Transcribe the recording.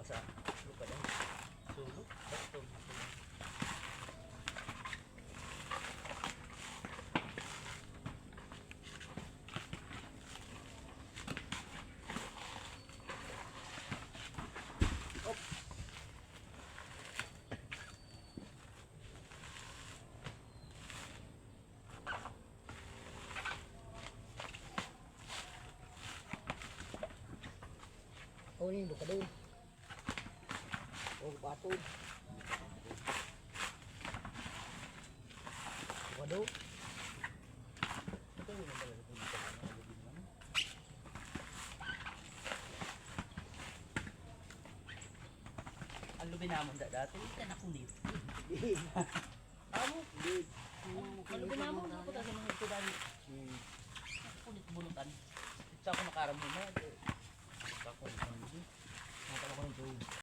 Kapasa. Lupa lang. Sulok. Bato. Oh, ini buka dulu. Oh, batod. Wado. Ito yung mga Ang lubi namon da dati, hindi ka nakulit. Amo? Ang lubi namon na po dati mga ito dali. Nakulit bulutan. Ito ako nakaram mo na. Eh. Ito ako nakaram mo. Nakakala ko ng tubig.